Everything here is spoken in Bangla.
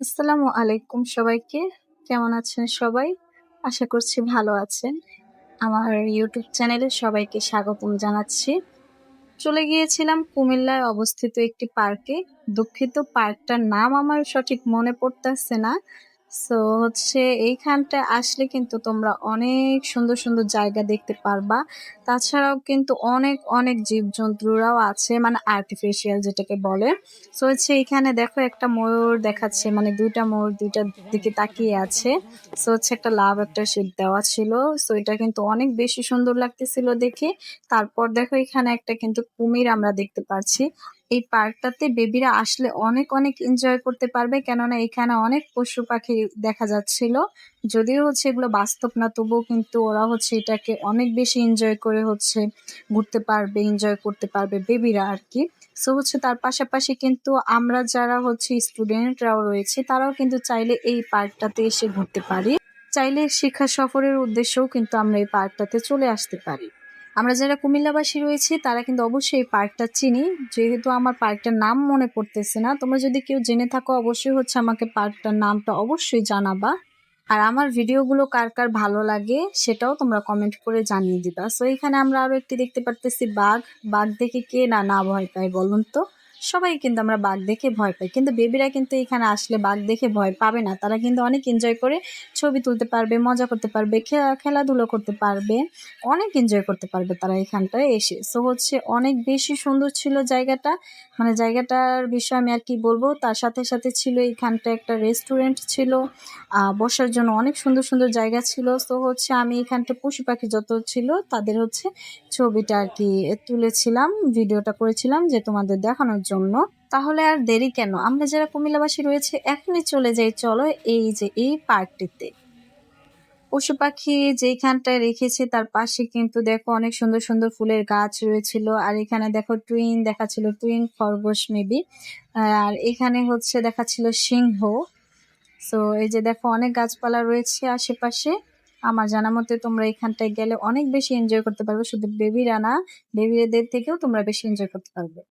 আসসালামু আলাইকুম সবাইকে। কেমন আছেন সবাই? আশা করছি ভালো আছেন। আমার ইউটিউব চ্যানেলে সবাইকে স্বাগতম জানাচ্ছি। চলে গিয়েছিলাম কুমিল্লায় অবস্থিত একটি পার্কে। দুঃখিত, পার্কটার নাম আমার সঠিক মনে পড়তেছে না। সো হচ্ছে এইখানটায় আসলে কিন্তু তোমরা অনেক সুন্দর সুন্দর জায়গা দেখতে পারবা। তাছাড়াও কিন্তু অনেক অনেক জীবজন্তুরাও আছে মানে আর্টিফিশিয়াল যেটাকে বলে। সো হচ্ছে এখানে দেখো একটা ময়ূর দেখাচ্ছে মানে দুইটা ময়ূর দুইটার দিকে তাকিয়ে আছে। সো হচ্ছে একটা লাভ একটা শেপ দেওয়া ছিল। সো এটা কিন্তু অনেক বেশি সুন্দর লাগতেছিল দেখে। তারপর দেখো এখানে একটা কিন্তু কুমির আমরা দেখতে পাচ্ছি এই পার্কটাতে বেবিরা আসলে অনেক অনেক এনজয় করতে পারবে। কেননা এখানে অনেক পশু পাখি দেখা যাচ্ছিল। যদিও হচ্ছে এগুলো বাস্তব না, তবুও কিন্তু ওরা হচ্ছে এটাকে অনেক বেশি এনজয় করে হচ্ছে ঘুরতে পারবে এনজয় করতে পারবে বেবিরা আর কি সো হচ্ছে তার পাশাপাশি কিন্তু আমরা যারা হচ্ছে স্টুডেন্টরাও রয়েছে, তারাও কিন্তু চাইলে এই পার্কটাতে এসে ঘুরতে পারি। চাইলে শিক্ষা সফরের উদ্দেশ্যেও কিন্তু আমরা এই পার্কটাতে চলে আসতে পারি। আমরা যারা কুমিল্লাবাসী রয়েছি, তারা কিন্তু অবশ্যই এই পার্কটা চিনি। যেহেতু আমার পার্কটার নাম মনে পড়তেছে না, তোমরা যদি কেউ জেনে থাকো, অবশ্যই হচ্ছে আমাকে পার্কটার নামটা অবশ্যই জানাবা। আর আমার ভিডিওগুলো কার কার ভালো লাগে, সেটাও তোমরা কমেন্ট করে জানিয়ে দিবা। সো এখানে আমরা আরও একটি দেখতে পারতেছি বাঘ। বাঘ দেখে কে না না ভয় পায়, বলুন তো? সবাই কিন্তু আমরা বাঘ দেখে ভয় পাই। কিন্তু বেবিরা কিন্তু এখানে আসলে বাঘ দেখে ভয় পাবে না। তারা কিন্তু অনেক এনজয় করে ছবি তুলতে পারবে, মজা করতে পারবে খেলাধুলো করতে পারবে, অনেক এনজয় করতে পারবে তারা এখানটায় এসে। সো হচ্ছে অনেক বেশি সুন্দর ছিল জায়গাটা। মানে জায়গাটার বিষয়ে আমি আর কি বলব, তার সাথে সাথে ছিল এখানটা একটা রেস্টুরেন্ট ছিল বসার জন্য অনেক সুন্দর সুন্দর জায়গা ছিল। তো হচ্ছে আমি এখানটা পশু পাখি যত ছিল তাদের হচ্ছে ছবিটা আর কি তুলেছিলাম, ভিডিওটা করেছিলাম যে তোমাদের দেখানোর জন্য, তাহলে আর দেরি কেন? আমরা যারা কুমিল্লাবাসী রয়েছে, এখনই চলে যাই। চলো এই যে এই পার্কটিতে। পশু পাখি যেইখানটায় রেখেছে, তার পাশে কিন্তু দেখো অনেক সুন্দর সুন্দর ফুলের গাছ রয়েছিল। আর এখানে দেখো টুইন দেখাচ্ছিল, টুইন খরগোশ মেবি। আর এখানে হচ্ছে দেখাচ্ছিল সিংহ। সো এই যে দেখো অনেক গাছপালা রয়েছে আশেপাশে। আমার জানা মতে তোমরা এখানটায় গেলে অনেক বেশি এনজয় করতে পারবে। শুধু বেবিরা না বেবিদের থেকেও তোমরা বেশি এনজয় করতে পারবে।